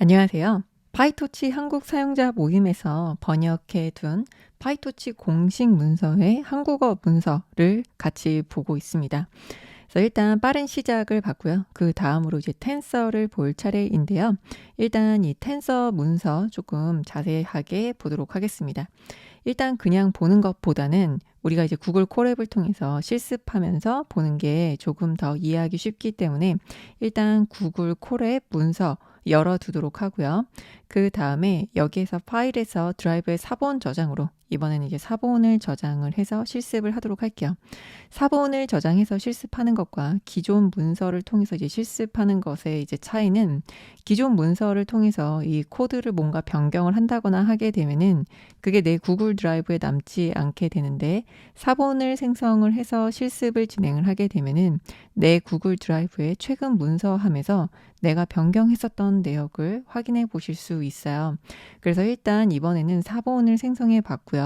안녕하세요. 파이토치 한국 사용자 모임에서 번역해 둔 파이토치 공식 문서의 한국어 문서를 같이 보고 있습니다. 그래서 일단 빠른 시작을 봤고요. 그 다음으로 이제 텐서를 볼 차례인데요. 일단 이 텐서 문서 조금 자세하게 보도록 하겠습니다. 일단 그냥 보는 것보다는 우리가 이제 구글 콜앱을 통해서 실습하면서 보는 게 조금 더 이해하기 쉽기 때문에 일단 구글 콜앱 문서 열어두도록 하고요. 그 다음에 여기에서 파일에서 드라이브의 사본 저장으로 이번에는 이제 사본을 저장을 해서 실습을 하도록 할게요. 사본을 저장해서 실습하는 것과 기존 문서를 통해서 이제 실습하는 것의 이제 차이는 기존 문서를 통해서 이 코드를 뭔가 변경을 한다거나 하게 되면은 그게 내 구글 드라이브에 남지 않게 되는데 사본을 생성을 해서 실습을 진행을 하게 되면은 내 구글 드라이브에 최근 문서함에서 내가 변경했었던 내역을 확인해 보실 수 있어요. 그래서 일단 이번에는 사본을 생성해 봤고요.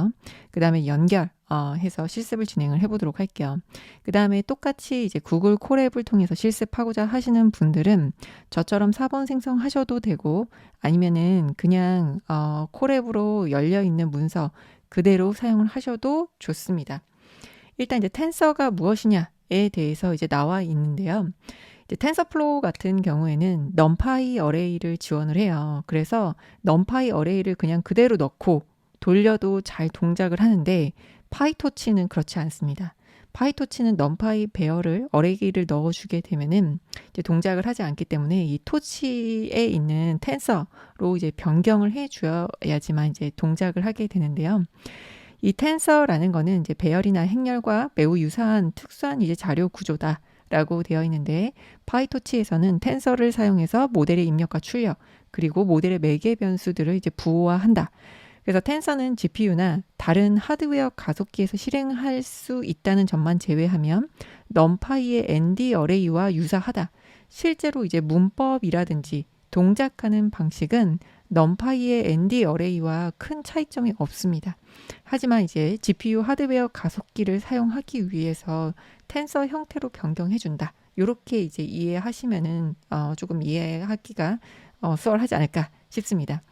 그 다음에 연결, 어, 해서 실습을 진행을 해보도록 할게요. 그 다음에 똑같이 이제 구글 콜앱을 통해서 실습하고자 하시는 분들은 저처럼 사본 생성하셔도 되고 아니면은 그냥 어, 콜앱으로 열려 있는 문서 그대로 사용을 하셔도 좋습니다. 일단 이제 텐서가 무엇이냐에 대해서 이제 나와 있는데요. 이제 텐서플로우 같은 경우에는 넘파이 어레이를 지원을 해요. 그래서 넘파이 어레이를 그냥 그대로 넣고 돌려도 잘 동작을 하는데 파이토치는 그렇지 않습니다. 파이토치는 넘파이 배열을 어레이를 넣어주게 되면은 이제 동작을 하지 않기 때문에 이 토치에 있는 텐서로 이제 변경을 해줘야지만 이제 동작을 하게 되는데요. 이 텐서라는 거는 이제 배열이나 행렬과 매우 유사한 특수한 이제 자료 구조다. 라고 되어 있는데 파이토치에서는 텐서를 사용해서 모델의 입력과 출력 그리고 모델의 매개 변수들을 이제 부호화한다. 그래서 텐서는 GPU나 다른 하드웨어 가속기에서 실행할 수 있다는 점만 제외하면 넘파이의 ND 어레이와 유사하다. 실제로 이제 문법이라든지 동작하는 방식은 넘파이의 ND 어레이와 큰 차이점이 없습니다. 하지만 이제 GPU 하드웨어 가속기를 사용하기 위해서 텐서 형태로 변경해 준다. 이렇게 이제 이해하시면은 어, 조금 이해하기가 어, 수월하지 않을까 싶습니다.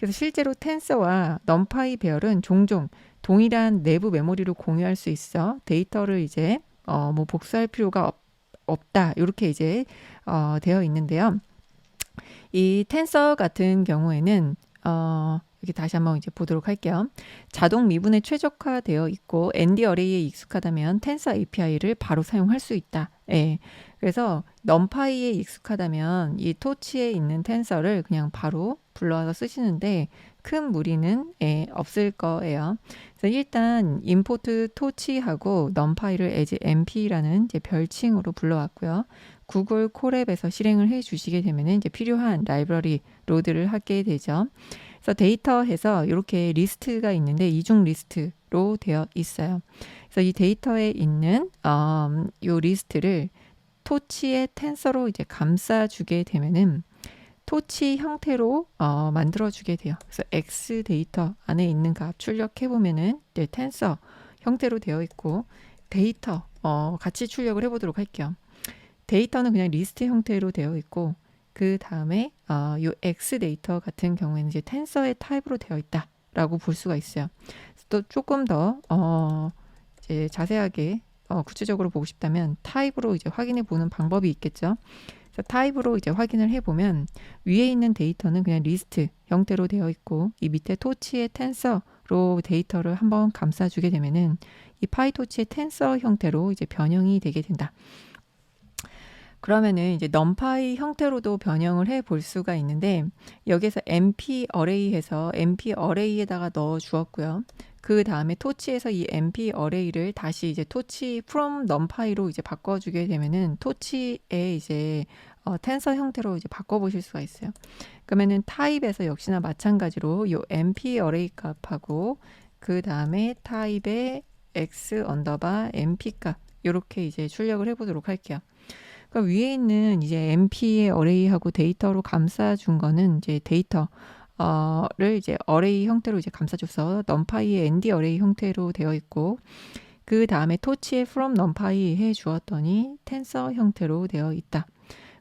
그래서 실제로 텐서와 넘파이 배열은 종종 동일한 내부 메모리를 공유할 수 있어 데이터를 이제 어, 뭐 복사할 필요가 없, 없다 이렇게 이제 어, 되어 있는데요. 이 텐서 같은 경우에는 어, 여기 다시 한번 이제 보도록 할게요. 자동 미분에 최적화되어 있고 ND 어레이에 익숙하다면 텐서 API를 바로 사용할 수 있다. 예. 그래서 넘파이에 익숙하다면 이 토치에 있는 텐서를 그냥 바로 불러와서 쓰시는데 큰 무리는 예, 없을 거예요. 그래서 일단 임포트 토치하고 넘파이를 as mp라는 이제 별칭으로 불러왔고요. 구글 콜앱에서 실행을 해 주시게 되면 이제 필요한 라이브러리 로드를 하게 되죠. 그래서 데이터에서 이렇게 리스트가 있는데 이중 리스트로 되어 있어요. 그래서 이 데이터에 있는 음, 요 리스트를 토치의 텐서로 이제 감싸주게 되면은 토치 형태로 어, 만들어주게 돼요. 그래서 X 데이터 안에 있는 값 출력해 보면은 네, 텐서 형태로 되어 있고 데이터 어, 같이 출력을 해보도록 할게요. 데이터는 그냥 리스트 형태로 되어 있고 그 다음에 어, 요 X 데이터 같은 경우에는 이제 텐서의 타입으로 되어 있다라고 볼 수가 있어요. 또 조금 더 어, 이제 자세하게 어, 구체적으로 보고 싶다면 타입으로 이제 확인해 보는 방법이 있겠죠. 그래서 타입으로 이제 확인을 해 보면 위에 있는 데이터는 그냥 리스트 형태로 되어 있고 이 밑에 토치의 텐서로 데이터를 한번 감싸주게 되면은 이 파이토치의 텐서 형태로 이제 변형이 되게 된다. 그러면은 이제 넘파이 형태로도 변형을 해 볼 수가 있는데 여기서 mp 어레이해서 mp 어레이에다가 넣어 주었고요. 그 다음에 토치에서 이 mp 어레이를 다시 이제 토치 from numpy로 이제 바꿔주게 되면은 토치에 이제 어, 텐서 형태로 이제 바꿔보실 수가 있어요. 그러면은 타입에서 역시나 마찬가지로 요 mp 어레이 값하고 그 다음에 타입의 x 언더바 mp 값 이렇게 이제 출력을 해보도록 할게요. 그러니까 위에 있는 이제 mp의 어레이하고 데이터로 감싸준 거는 이제 데이터 어를 이제 어레이 형태로 이제 감싸줘서 넘파이의 ND 어레이 형태로 되어 있고 그 다음에 토치에 from numpy 해 주었더니 텐서 형태로 되어 있다.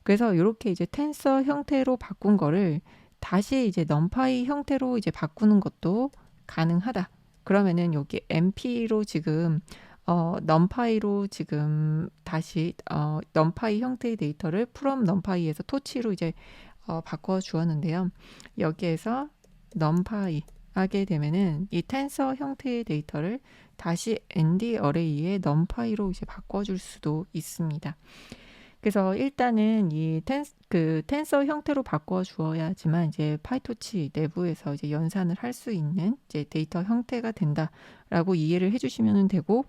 그래서 이렇게 이제 텐서 형태로 바꾼 거를 다시 이제 넘파이 형태로 이제 바꾸는 것도 가능하다. 그러면은 여기 MP로 지금 어, 넘파이로 지금 다시 어, 넘파이 형태의 데이터를 from 넘파이에서 토치로 이제 어, 바꿔 주었는데요. 여기에서 넘파이 하게 되면은 이 텐서 형태의 데이터를 다시 ND 어레이의 넘파이로 이제 바꿔 줄 수도 있습니다. 그래서 일단은 이 텐, 그 텐서 형태로 바꿔 주어야지만 이제 파이토치 내부에서 이제 연산을 할 수 있는 이제 데이터 형태가 된다라고 이해를 해주시면 되고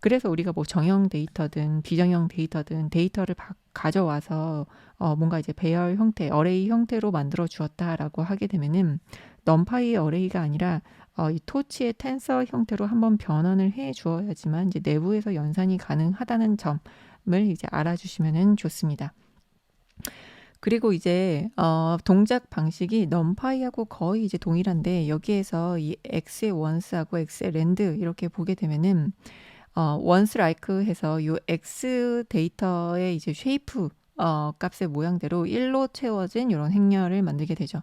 그래서 우리가 뭐 정형 데이터든 비정형 데이터든 데이터를 바, 가져와서 어 뭔가 이제 배열 형태, 어레이 형태로 만들어 주었다라고 하게 되면은 넘파이 어레이가 아니라 어, 이 토치의 텐서 형태로 한번 변환을 해 주어야지만 이제 내부에서 연산이 가능하다는 점 을 이제 알아주시면 좋습니다. 그리고 이제 어, 동작 방식이 넘파이하고 거의 이제 동일한데 여기에서 이 x의 원스하고 x의 랜드 이렇게 보게 되면은 어, 원스 라이크 해서 요 x 데이터의 이제 쉐이프 어, 값의 모양대로 1로 채워진 이런 행렬을 만들게 되죠.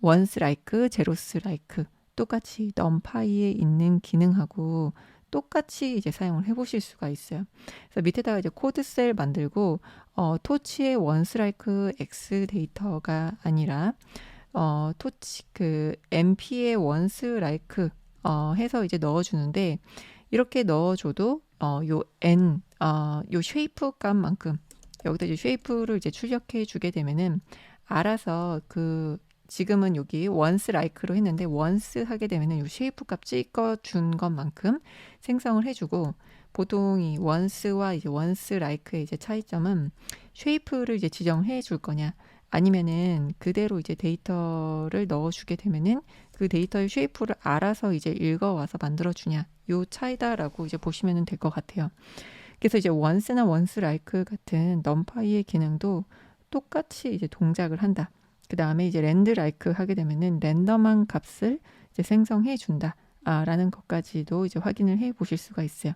원스 라이크, 제로스 라이크 똑같이 넘파이에 있는 기능하고 똑같이 이제 사용을 해보실 수가 있어요. 그래서 밑에다가 이제 코드 셀 만들고 어, 토치의 원스라이크 X 데이터가 아니라 어, 토치 그 MP의 원스라이크 어, 해서 이제 넣어주는데 이렇게 넣어줘도 어, 요 N 어, 요 쉐이프 값만큼 여기다 이제 쉐이프를 이제 출력해 주게 되면은 알아서 그 지금은 여기 once like로 했는데 once 하게 되면은 이 쉐이프 값 찍어 준 것만큼 생성을 해주고 보통 이 once와 이제 once like의 이제 차이점은 쉐이프를 이제 지정해 줄 거냐 아니면은 그대로 이제 데이터를 넣어주게 되면은 그 데이터의 쉐이프를 알아서 이제 읽어와서 만들어주냐 요 차이다라고 이제 보시면 될 것 같아요. 그래서 이제 once나 once like 같은 넘파이의 기능도 똑같이 이제 동작을 한다. 그 다음에 이제 랜드 라이크 하게 되면은 랜덤한 값을 이제 생성해 준다. 아, 라는 것까지도 이제 확인을 해 보실 수가 있어요.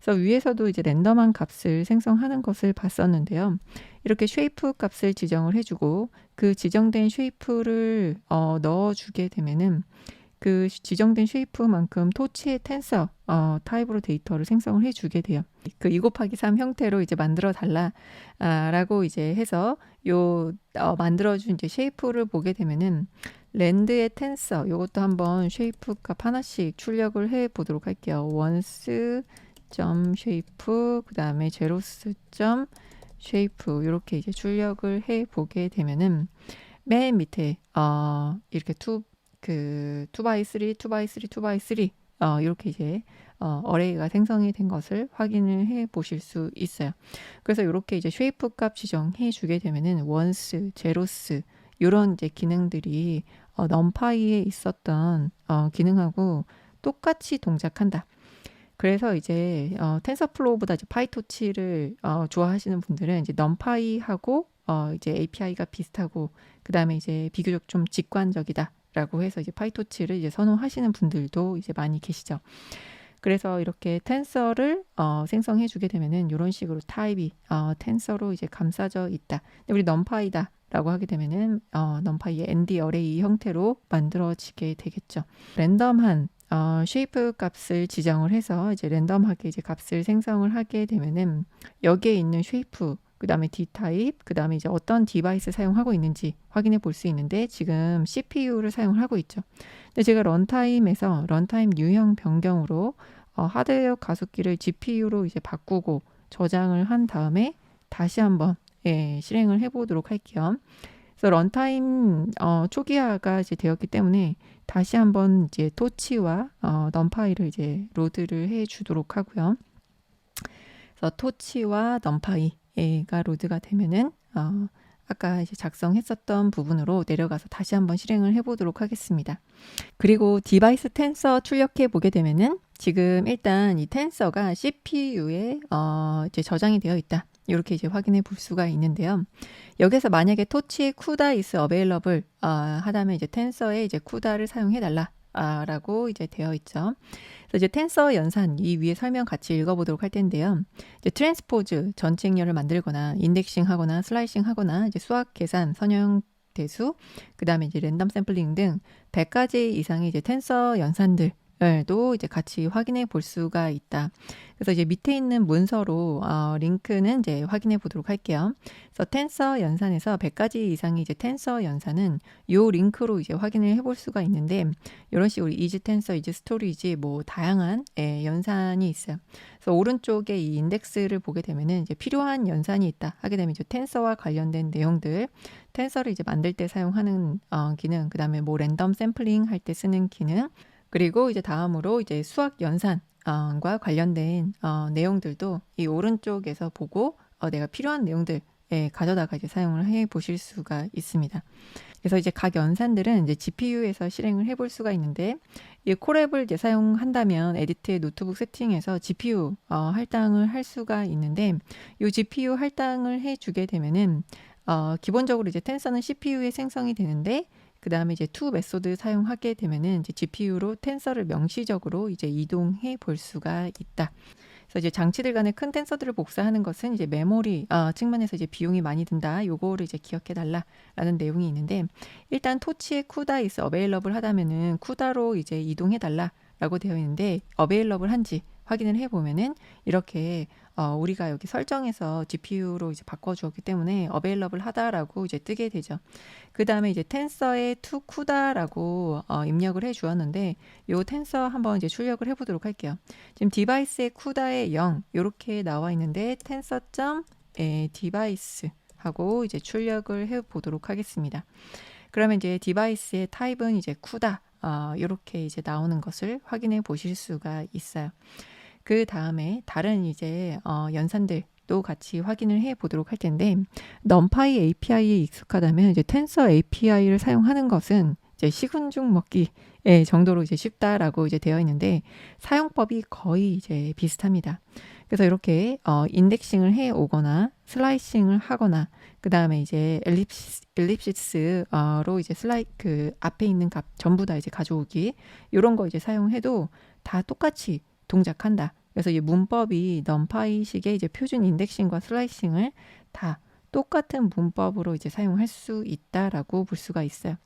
그래서 위에서도 이제 랜덤한 값을 생성하는 것을 봤었는데요. 이렇게 쉐이프 값을 지정을 해주고 그 지정된 쉐이프를 어, 넣어주게 되면은 그 지정된 쉐이프만큼 토치의 텐서 어, 타입으로 데이터를 생성을 해주게 돼요. 그2 곱하기 3 형태로 이제 만들어 달라라고 아, 이제 해서 요 어, 만들어준 이제 쉐이프를 보게 되면은 랜드의 텐서 요것도 한번 쉐이프 값 하나씩 출력을 해 보도록 할게요. 원스 점 쉐이프 그 다음에 제로스 점 쉐이프 이렇게 이제 출력을 해 보게 되면은 맨 밑에 어 이렇게 투그 2x3, 2x3, 2x3 어, 이렇게 이제 어, 어레이가 생성이 된 것을 확인을 해 보실 수 있어요. 그래서 이렇게 이제 쉐이프 값 지정해 주게 되면은 원스, 제로스 이런 이제 기능들이 어, 넘파이에 있었던 어, 기능하고 똑같이 동작한다. 그래서 이제 어, 텐서플로우보다 이제 파이토치를 어, 좋아하시는 분들은 이제 넘파이하고 어, 이제 API가 비슷하고 그 다음에 이제 비교적 좀 직관적이다. 라고 해서 이제 파이토치를 이제 선호하시는 분들도 이제 많이 계시죠. 그래서 이렇게 텐서를 어, 생성해 주게 되면은 이런 식으로 타입이 어, 텐서로 이제 감싸져 있다. 우리 넘파이다. 라고 하게 되면은 어, 넘파이의 ND 어레이 형태로 만들어지게 되겠죠. 랜덤한 어, 쉐이프 값을 지정을 해서 이제 랜덤하게 이제 값을 생성을 하게 되면은 여기에 있는 쉐이프 그 다음에 D 타입, 그 다음에 이제 어떤 디바이스 사용하고 있는지 확인해 볼 수 있는데 지금 CPU를 사용을 하고 있죠. 근데 제가 런타임에서 런타임 유형 변경으로 어, 하드웨어 가속기를 GPU로 이제 바꾸고 저장을 한 다음에 다시 한번 예, 실행을 해보도록 할게요. 그래서 런타임 어, 초기화가 이제 되었기 때문에 다시 한번 이제 토치와 어, 넘파이를 이제 로드를 해주도록 하고요. 그래서 토치와 넘파이 A가 로드가 되면은 어, 아까 이제 작성했었던 부분으로 내려가서 다시 한번 실행을 해보도록 하겠습니다. 그리고 디바이스 텐서 출력해 보게 되면은 지금 일단 이 텐서가 CPU에 어, 이제 저장이 되어 있다. 이렇게 이제 확인해 볼 수가 있는데요. 여기서 만약에 토치 쿠다 is available 어, 하다면 이제 텐서에 이제 쿠다를 사용해 달라 아, 라고 이제 되어 있죠. 그래서 이제 텐서 연산 이 위에 설명 같이 읽어보도록 할 텐데요. 이제 트랜스포즈 전체 행렬을 만들거나 인덱싱하거나 슬라이싱하거나 이제 수학 계산 선형 대수, 그 다음에 이제 랜덤 샘플링 등 100가지 이상의 이제 텐서 연산들 도 이제 같이 확인해 볼 수가 있다. 그래서 이제 밑에 있는 문서로 어, 링크는 이제 확인해 보도록 할게요. 그래서 텐서 연산에서 100가지 이상의 이제 텐서 연산은 요 링크로 이제 확인을 해볼 수가 있는데 이런 식으로 이즈 텐서, 이즈 스토리지 뭐 다양한 예, 연산이 있어요. 그래서 오른쪽에 이 인덱스를 보게 되면은 이제 필요한 연산이 있다 하게 되면 이제 텐서와 관련된 내용들, 텐서를 이제 만들 때 사용하는 어, 기능, 그 다음에 뭐 랜덤 샘플링 할 때 쓰는 기능. 그리고 이제 다음으로 이제 수학 연산과 관련된 어, 내용들도 이 오른쪽에서 보고 어, 내가 필요한 내용들 예, 가져다가 이제 사용을 해 보실 수가 있습니다. 그래서 이제 각 연산들은 이제 GPU에서 실행을 해볼 수가 있는데 이 콜앱을 이제 사용한다면 에디트의 노트북 세팅에서 GPU 어, 할당을 할 수가 있는데 이 GPU 할당을 해 주게 되면은 어, 기본적으로 이제 텐서는 CPU에 생성이 되는데 그 다음에 이제 투 메소드 사용하게 되면은 이제 GPU로 텐서를 명시적으로 이제 이동해 볼 수가 있다. 그래서 이제 장치들 간의 큰 텐서들을 복사하는 것은 이제 메모리 어, 측면에서 이제 비용이 많이 든다. 요거를 이제 기억해 달라라는 내용이 있는데 일단 토치의 쿠다 있어 어베일러블 하다면은 쿠다로 이제 이동해 달라라고 되어 있는데 어베일러블 한지 확인을 해 보면은 이렇게 어, 우리가 여기 설정에서 GPU로 이제 바꿔주었기 때문에 available 하다라고 이제 뜨게 되죠. 그 다음에 이제 텐서에 to CUDA라고 어, 입력을 해 주었는데 요 텐서 한번 이제 출력을 해 보도록 할게요. 지금 디바이스의 CUDA에 0 이렇게 나와 있는데 텐서.점 디바이스 하고 이제 출력을 해 보도록 하겠습니다. 그러면 이제 디바이스의 타입은 이제 CUDA 어, 이렇게 이제 나오는 것을 확인해 보실 수가 있어요. 그 다음에 다른 이제 어, 연산들도 같이 확인을 해 보도록 할 텐데 넘파이 API에 익숙하다면 이제 텐서 API를 사용하는 것은 이제 죽 먹기 예, 정도로 이제 쉽다라고 이제 되어 있는데 사용법이 거의 이제 비슷합니다. 그래서 이렇게 어, 인덱싱을 해 오거나 슬라이싱을 하거나 그 다음에 이제 엘립시스, 엘립시스로 이제 슬라이 그 앞에 있는 값 전부 다 이제 가져오기 이런 거 이제 사용해도 다 똑같이 동작한다. 그래서 이 문법이 넘파이식의 이제 표준 인덱싱과 슬라이싱을 다 똑같은 문법으로 이제 사용할 수 있다라고 볼 수가 있어요.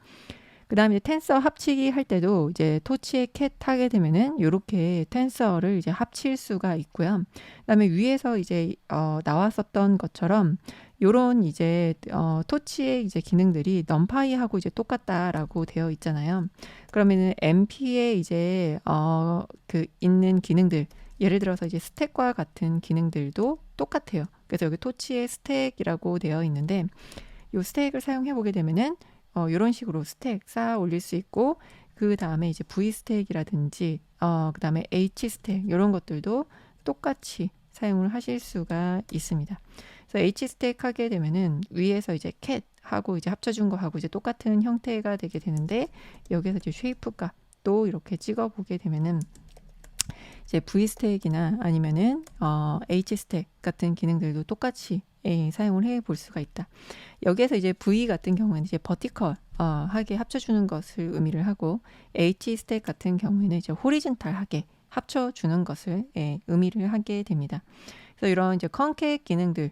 그 다음에 텐서 합치기 할 때도 이제 토치에 캣 하게 되면은 이렇게 텐서를 이제 합칠 수가 있고요. 그 다음에 위에서 이제 어, 나왔었던 것처럼 요런 이제 어, 토치의 이제 기능들이 넘파이하고 이제 똑같다라고 되어 있잖아요. 그러면은 MP에 이제 어, 그 있는 기능들 예를 들어서 이제 스택과 같은 기능들도 똑같아요. 그래서 여기 토치의 스택이라고 되어 있는데 이 스택을 사용해 보게 되면은 어, 이런 식으로 스택 쌓아 올릴 수 있고 그 다음에 이제 V 스택이라든지 어, 그 다음에 H 스택 이런 것들도 똑같이 사용을 하실 수가 있습니다. 그래서 H 스택 하게 되면은 위에서 이제 cat 하고 이제 합쳐준 거 하고 이제 똑같은 형태가 되게 되는데 여기서 이제 쉐이프 값도 이렇게 찍어 보게 되면은 이제 V 스택이나 아니면은 어, H 스택 같은 기능들도 똑같이 예, 사용을 해 볼 수가 있다. 여기에서 이제 V 같은 경우에는 이제 버티컬 어, 하게 합쳐주는 것을 의미를 하고 H 스택 같은 경우에는 이제 호리즌탈하게 합쳐주는 것을 예, 의미를 하게 됩니다. 그래서 이런 이제 컨캣 기능들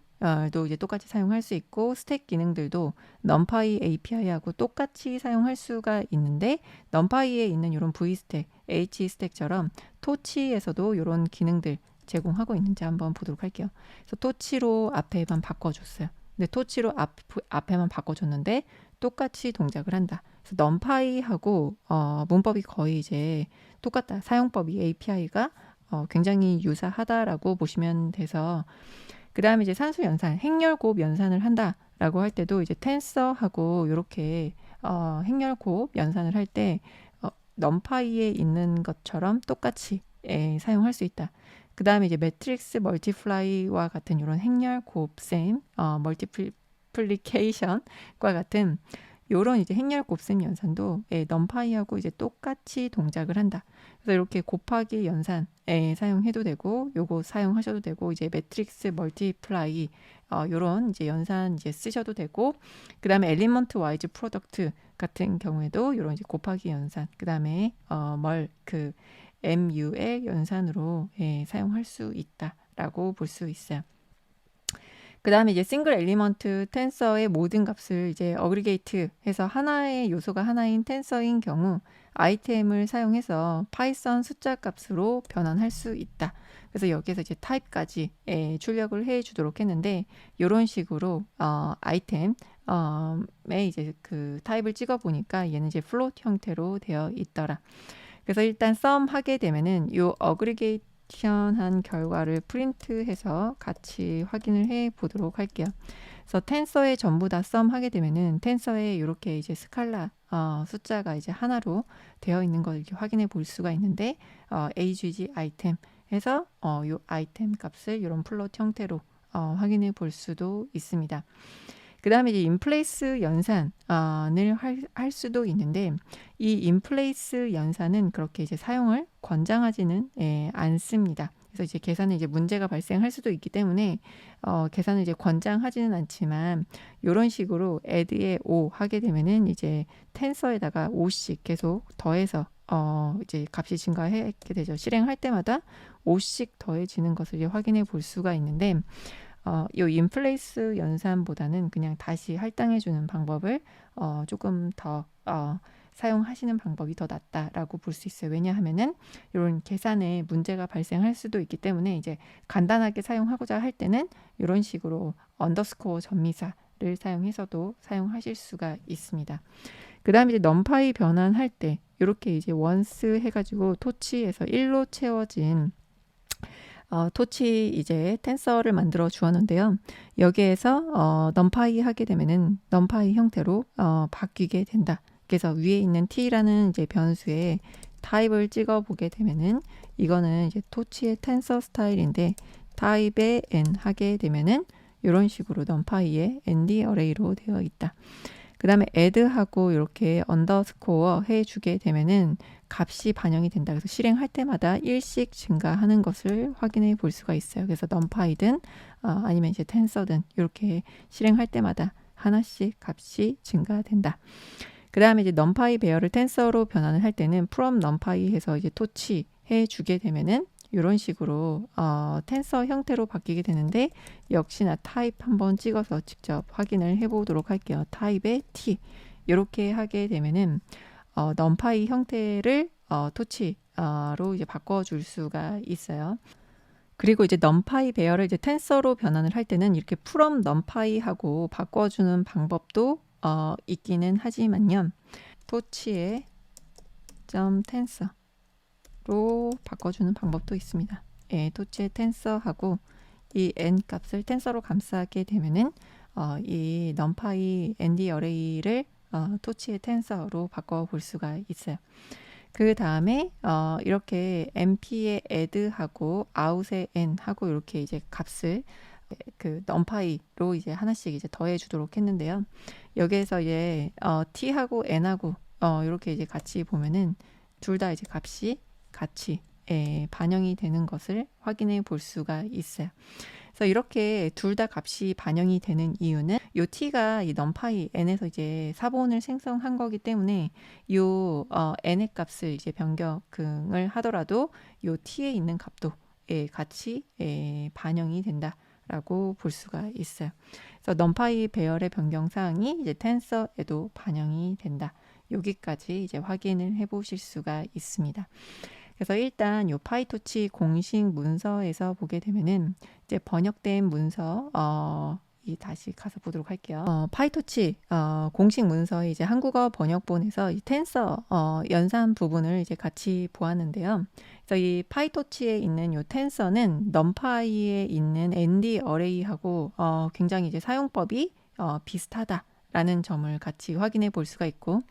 도 이제 똑같이 사용할 수 있고 스택 기능들도 넘파이 API하고 똑같이 사용할 수가 있는데 넘파이에 있는 이런 V 스택, H 스택처럼 토치에서도 이런 기능들 제공하고 있는지 한번 보도록 할게요. 그래서 토치로 앞에만 바꿔줬어요. 근데 토치로 앞, 앞에만 바꿔줬는데 똑같이 동작을 한다. 그래서 넘파이하고 어, 문법이 거의 이제 똑같다. 사용법이 API가 어, 굉장히 유사하다라고 보시면 돼서 그 다음에 이제 산수 연산, 행렬곱 연산을 한다라고 할 때도 이제 텐서하고 이렇게 어, 행렬곱 연산을 할때 어, 넘파이에 있는 것처럼 똑같이 예, 사용할 수 있다. 그 다음에 이제 매트릭스 멀티플라이와 같은 이런 행렬 곱셈, 어, 멀티플리케이션과 같은 요런 이제 행렬 곱셈 연산도 예, 넘파이하고 이제 똑같이 동작을 한다. 그래서 이렇게 곱하기 연산에 사용해도 되고 요거 사용하셔도 되고 이제 매트릭스 멀티플라이 어 요런 이제 연산 이제 쓰셔도 되고 그다음에 엘리먼트 와이즈 프로덕트 같은 경우에도 요런 이제 곱하기 연산 그다음에 어 멀그 MU의 연산으로 예, 사용할 수 있다라고 볼 수 있어요. 그 다음에 이제 싱글 엘리먼트 텐서의 모든 값을 이제 어그리게이트 해서 하나의 요소가 하나인 텐서인 경우 아이템을 사용해서 파이썬 숫자 값으로 변환할 수 있다. 그래서 여기에서 이제 타입까지 예, 출력을 해 주도록 했는데 이런 식으로 어, 아이템 에 이제 그 타입을 찍어 보니까 얘는 이제 플롯 형태로 되어 있더라. 그래서 일단 썸 하게 되면은 요 어그리게이 션한 결과를 프린트해서 같이 확인을 해 보도록 할게요. 그래서 텐서에 전부 다 썸 하게 되면은 텐서에 이렇게 이제 스칼라 어, 숫자가 이제 하나로 되어 있는 걸 이렇게 확인해 볼 수가 있는데 어, AGG 아이템 해서 어, 요 아이템 값을 이런 플롯 형태로 어, 확인해 볼 수도 있습니다. 그 다음에 이제 인플레이스 연산을 할, 할 수도 있는데 이 인플레이스 연산은 그렇게 이제 사용을 권장하지는 예, 않습니다. 그래서 이제 계산에 이제 문제가 발생할 수도 있기 때문에 어, 계산을 이제 권장하지는 않지만 이런 식으로 add에 5 하게 되면은 이제 텐서에다가 5씩 계속 더해서 어, 이제 값이 증가하게 되죠. 실행할 때마다 5씩 더해지는 것을 확인해 볼 수가 있는데 어, 이 인플레이스 연산보다는 그냥 다시 할당해 주는 방법을 어, 조금 더 어, 사용하시는 방법이 더 낫다라고 볼 수 있어요. 왜냐하면은 이런 계산에 문제가 발생할 수도 있기 때문에 이제 간단하게 사용하고자 할 때는 이런 식으로 언더스코어 전미사를 사용해서도 사용하실 수가 있습니다. 그 다음에 이제 넘파이 변환할 때 이렇게 이제 원스 해가지고 토치에서 1로 채워진 어, 토치 이제 텐서를 만들어 주었는데요. 여기에서 어, 넘파이 하게 되면은 넘파이 형태로 어, 바뀌게 된다. 그래서 위에 있는 t라는 이제 변수에 타입을 찍어 보게 되면은 이거는 이제 토치의 텐서 스타일인데 타입에 n 하게 되면은 이런 식으로 넘파이의 nd 어레이로 되어 있다. 그 다음에 add하고 이렇게 언더스코어 해주게 되면은 값이 반영이 된다. 그래서 실행할 때마다 1씩 증가하는 것을 확인해 볼 수가 있어요. 그래서 넘파이든 어, 아니면 이제 텐서든 이렇게 실행할 때마다 하나씩 값이 증가된다. 그 다음에 이제 넘파이 배열을 텐서로 변환을 할 때는 from 넘파이 해서 이제 토치 해 주게 되면은 이런 식으로 어, 텐서 형태로 바뀌게 되는데 역시나 타입 한번 찍어서 직접 확인을 해보도록 할게요. 타입의 t 이렇게 하게 되면은 어, 넘파이 형태를 어, 토치로 이제 바꿔줄 수가 있어요. 그리고 이제 넘파이 배열을 이제 텐서로 변환을 할 때는 이렇게 프롬 넘파이하고 바꿔주는 방법도 어, 있기는 하지만요. 토치의 점 텐서 로 바꿔주는 방법도 있습니다. 예, 토치의 텐서하고 이 n 값을 텐서로 감싸게 되면은 어, 이 넘파이 nd 어레이를 어, 토치의 텐서로 바꿔 볼 수가 있어요. 그 다음에 어, 이렇게 mp의 add하고 out의 n 하고 이렇게 이제 값을 그 넘파이로 이제 하나씩 이제 더해 주도록 했는데요. 여기에서 이제 어, t하고 n하고 어, 이렇게 이제 같이 보면은 둘 다 이제 값이 같이 예, 반영이 되는 것을 확인해 볼 수가 있어요. 그래서 이렇게 둘 다 값이 반영이 되는 이유는 요 t가 이 numPy n에서 이제 사본을 생성한 거기 때문에 요 어, n의 값을 이제 변경을 하더라도 요 t에 있는 값도 예, 같이 예, 반영이 된다 라고 볼 수가 있어요. 그래서 numpy 배열의 변경 사항이 이제 텐서에도 반영이 된다. 여기까지 이제 확인을 해 보실 수가 있습니다. 그래서 일단 요 파이토치 공식 문서에서 보게 되면은 이제 번역된 문서 어, 이 다시 가서 보도록 할게요. 어, 파이토치 어, 공식 문서의 이제 한국어 번역본에서 이 텐서 어, 연산 부분을 이제 같이 보았는데요. 그래서 이 파이토치에 있는 요 텐서는 넘파이에 있는 ND 어레이하고 어, 굉장히 이제 사용법이 어, 비슷하다 라는 점을 같이 확인해 볼 수가 있고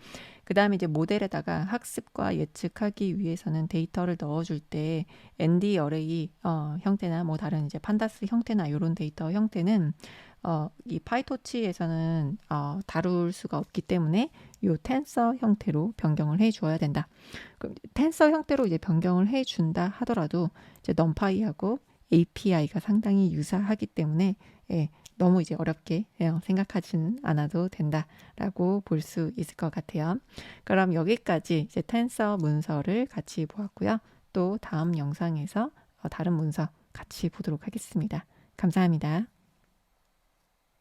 그 다음에 이제 모델에다가 학습과 예측하기 위해서는 데이터를 넣어줄 때 ND 어레이 어, 형태나 뭐 다른 이제 판다스 형태나 이런 데이터 형태는 어, 이 파이토치에서는 어, 다룰 수가 없기 때문에 이 텐서 형태로 변경을 해 주어야 된다. 그럼 텐서 형태로 이제 변경을 해 준다 하더라도 이제 넘파이하고 API가 상당히 유사하기 때문에 예, 너무 이제 어렵게 예, 생각하지는 않아도 된다라고 볼 수 있을 것 같아요. 그럼 여기까지 이제 텐서 문서를 같이 보았고요. 또 다음 영상에서 어, 다른 문서 같이 보도록 하겠습니다. 감사합니다.